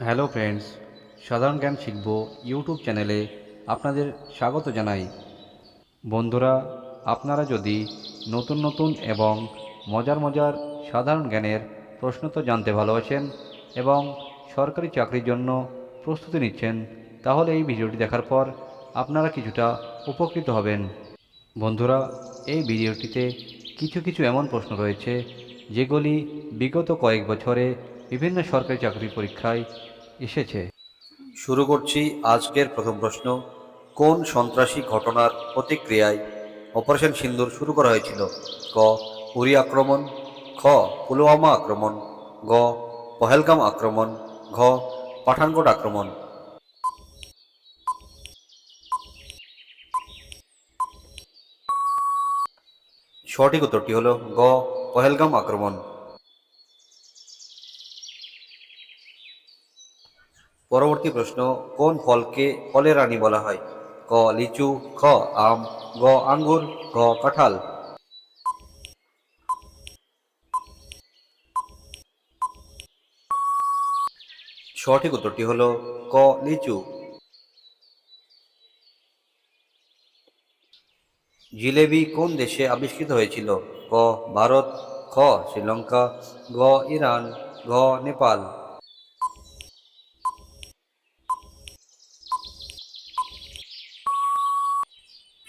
Hello friends, সাধারণ জ্ঞান শিখব ইউটিউব চ্যানেলে আপনাদের স্বাগত জানাই। বন্ধুরা, আপনারা যদি নতুন নতুন এবং মজার মজার সাধারণ জ্ঞানের প্রশ্ন তো জানতে ভালোবাসেন এবং সরকারি চাকরির জন্য প্রস্তুতি নিচ্ছেন, তাহলে এই ভিডিওটি দেখার পর আপনারা কিছুটা উপকৃত হবেন। বন্ধুরা, এই ভিডিওটিতে কিছু কিছু এমন প্রশ্ন রয়েছে, যেগুলি বিগত কয়েক বছরে বিভিন্ন সরকারি চাকরি পরীক্ষায় এসেছে। শুরু করছি আজকের প্রথম প্রশ্ন। কোন সন্ত্রাসী ঘটনার প্রতিক্রিয়ায় অপারেশন সিন্দুর শুরু করা হয়েছিল? ক, উরি আক্রমণ। খ, পুলওয়ামা আক্রমণ। গ, পহেলগাম আক্রমণ। ঘ, পাঠানকোট আক্রমণ। সঠিক উত্তরটি হল গ, পহেলগাম আক্রমণ। পরবর্তী প্রশ্ন, কোন ফলকে ফলের রানী বলা হয়? ক, লিচু, খ, আম, গ, আঙ্গুর ঘ কাঁঠাল। সঠিক উত্তরটি হল ক, লিচু। জিলেবি কোন দেশে আবিষ্কৃত হয়েছিল? ক, ভারত, খ, শ্রীলঙ্কা, গ, ইরান ঘ নেপাল।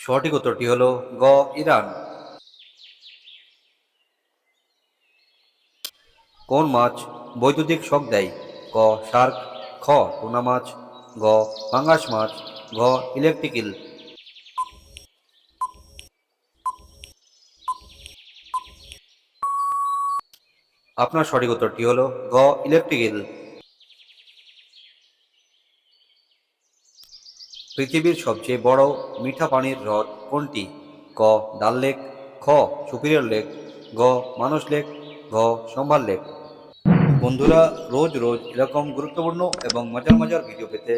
সঠিক উত্তরটি হল গ, ইরান। কোন মাছ বৈদ্যুতিক শক দেয়? ক, শার্ক। খ, টুনা মাছ। গ, পাঙ্গাস মাছ। ঘ ইলেকট্রিক্যাল আপনার সঠিক উত্তরটি হল গ ইলেকট্রিক্যাল পৃথিবীর সবচেয়ে বড় মিঠা পানির হ্রদ কোনটি? ক, ডাল লেক, খ সুপিরিয়র লেক, গ, মানস লেক, ঘ, সম্ভার লেক। বন্ধুরা, রোজ রোজ এরকম গুরুত্বপূর্ণ এবং মজার মজার ভিডিও পেতে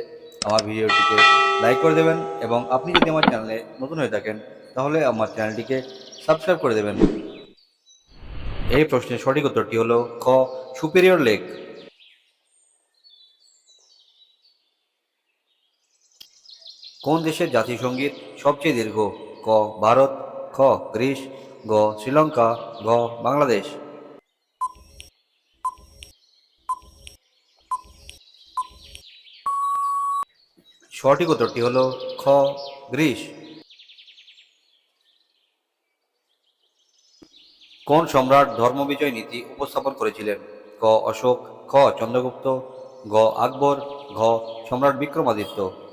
আমার ভিডিওটিকে লাইক করে দেবেন এবং আপনি যদি আমার চ্যানেলে নতুন হয়ে থাকেন, তাহলে আমার চ্যানেলটিকে সাবস্ক্রাইব করে দেবেন। এই প্রশ্নের সঠিক উত্তরটি হলো খ সুপিরিয়র লেক। কোন দেশের জাতীয় সংগীত সবচেয়ে দীর্ঘ? ক, ভারত, খ, গ্রিস, গ, শ্রীলঙ্কা, ঘ, বাংলাদেশ। সঠিক উত্তরটি হল খ, গ্রিস। কোন সম্রাট ধর্মবিজয় নীতি উপস্থাপন করেছিলেন? ক, অশোক, খ, চন্দ্রগুপ্ত, গ, আকবর, ঘ, সম্রাট বিক্রমাদিত্য।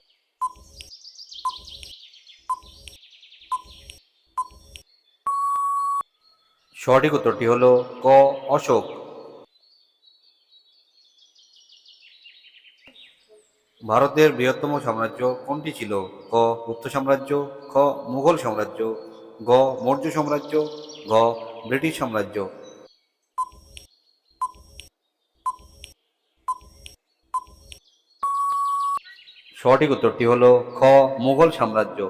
সঠিক উত্তরটি হল ক, অশোক। ভারতের বৃহত্তম সাম্রাজ্য কোনটি ছিল? ক, গুপ্ত সাম্রাজ্য, খ, মুঘল সাম্রাজ্য, গ, মৌর্য সাম্রাজ্য ঘ ব্রিটিশ সাম্রাজ্য। সঠিক উত্তরটি হল খ, মুঘল সাম্রাজ্য।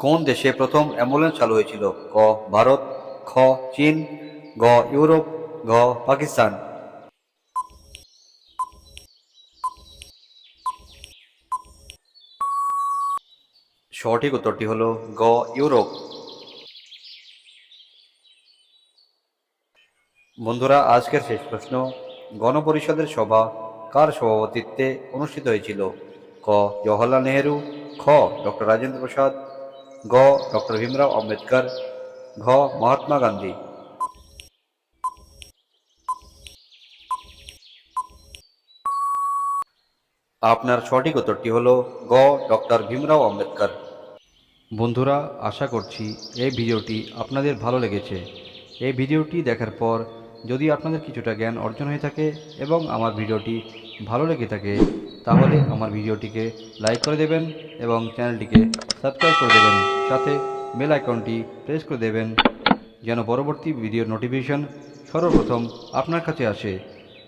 কোন দেশে প্রথম অ্যাম্বুলেন্স চালু হয়েছিল? ক, ভারত, খ, চীন, গ, ইউরোপ, ঘ, পাকিস্তান। সঠিক উত্তরটি হল গ, ইউরোপ। বন্ধুরা, আজকের শেষ প্রশ্ন, গণপরিষদের সভা কার সভাপতিত্বে অনুষ্ঠিত হয়েছিল? ক, জওহরলাল নেহেরু, খ, ডক্টর রাজেন্দ্র প্রসাদ গ, ডক্টর ভীমরাও আম্বেদকর, ঘ, মহাত্মা গান্ধী। আপনার সঠিক উত্তরটি হল গ, ডক্টর ভীমরাও আম্বেদকর। বন্ধুরা, আশা করছি এই ভিডিওটি আপনাদের ভালো লেগেছে। এই ভিডিওটি দেখার পর যদি আপনাদের কিছুটা জ্ঞান অর্জন হয়ে থাকে এবং আমার ভিডিওটি ভালো লেগে থাকে, তাহলে আমার ভিডিওটিকে লাইক করে দেবেন এবং চ্যানেলটিকে সাবস্ক্রাইব করে দেবেন। সাথে বেল আইকনটি প্রেস করে দেবেন, যেন পরবর্তী ভিডিওর নোটিফিকেশন সর্বপ্রথম আপনার কাছে আসে।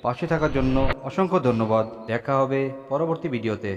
পাশে থাকার জন্য অসংখ্য ধন্যবাদ। দেখা হবে পরবর্তী ভিডিওতে।